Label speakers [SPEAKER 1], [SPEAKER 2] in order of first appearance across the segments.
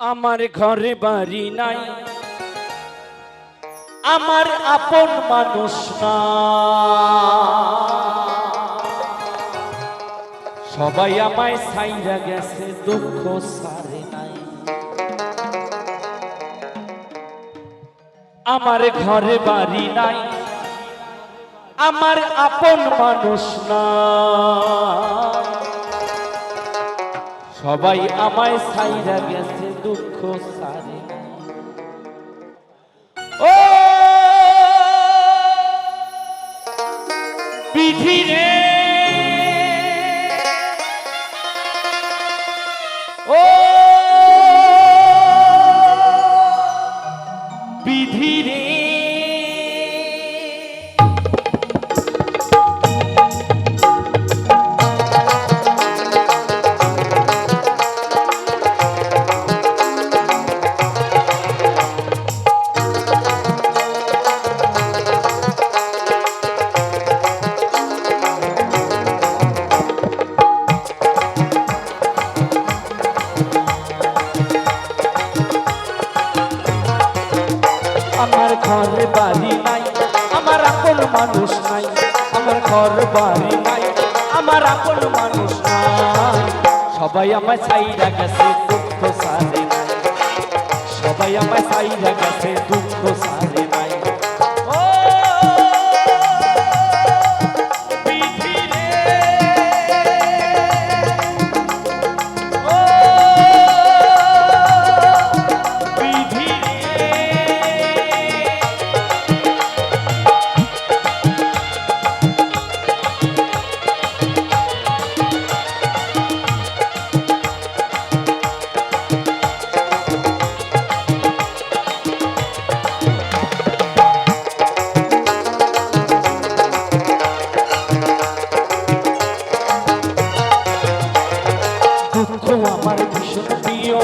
[SPEAKER 1] আমার ঘরে বাড়ি নাই। আমার আপন মানুষ না। সবাই আমায় সাইরা গেছে, দুঃখ সারে নাই। আমার ঘরে বাড়ি নাই। আমার আপন মানুষ না। সবাই আমায় সাইরা গেছে দুঃখ সারে ঘর বাড়ি নাই, আমার আপন মানুষ নাই, আমার ঘর বাড়ি নাই, আমার আপন মানুষ নাই। সবাই আমায় সাইরা গেছে, দুঃখ সারে সবাই আমার সাইরা গেছে, দুঃখ সারে নাই। প্রিয়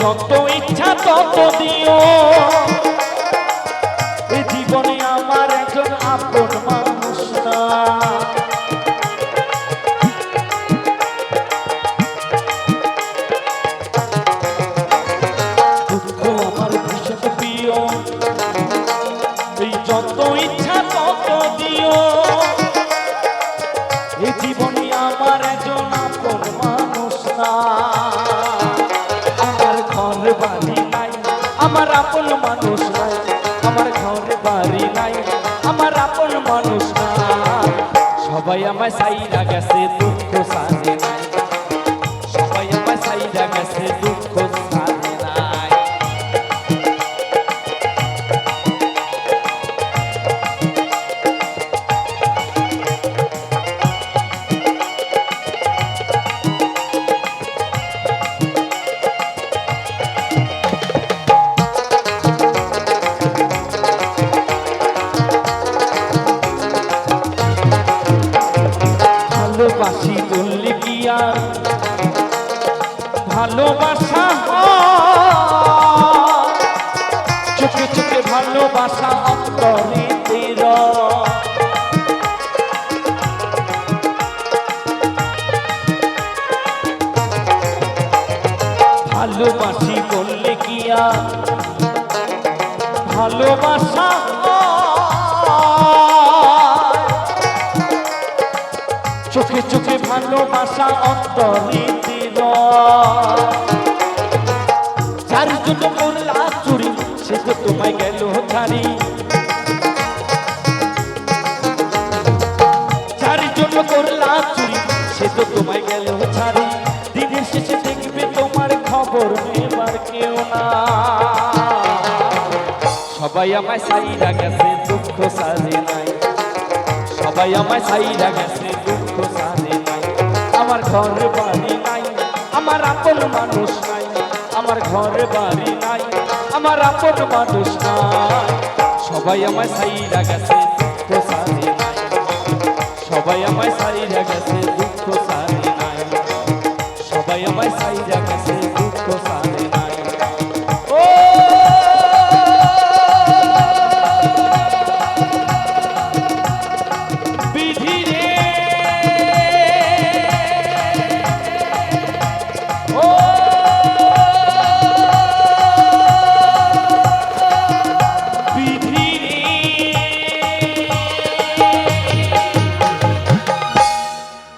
[SPEAKER 1] যত ইচ্ছা তত দিও। আমার ঘর বাড়ি নাই, আমার আপন মানুষ নাই, আমার ঘর বাড়ি নাই, আমার আপন মানুষ নাই। সবাই আমায় সাইরা গেছে দুঃখ সাজে ভালোবাসি বললে কি আর? ভালোবাসা? চোখে চোখে ভালোবাসা অন্তরে তের। ভালোবাসি বললে কি আর? ভালোবাসা ভালোবাসা অন্তরে দিল সে তো তোমায় গেল চুরি, সে তো তোমায় গেল ছাড়ি দিনের শেষে দেখবে তোমার খবর নেবার কেউ না সবাই আমায় সাইরা গেছে, দুঃখ সাজে নাই। সবাই আমায় সাইরা গেছে আমার ঘর বাড়ি নাই, আমার আপন মানুষ নাই, আমার ঘর বাড়ি নাই, আমার আপন মানুষ নাই। সবাই আমায় সাইরা গেছে সবাই আমায় সাইরা গেছে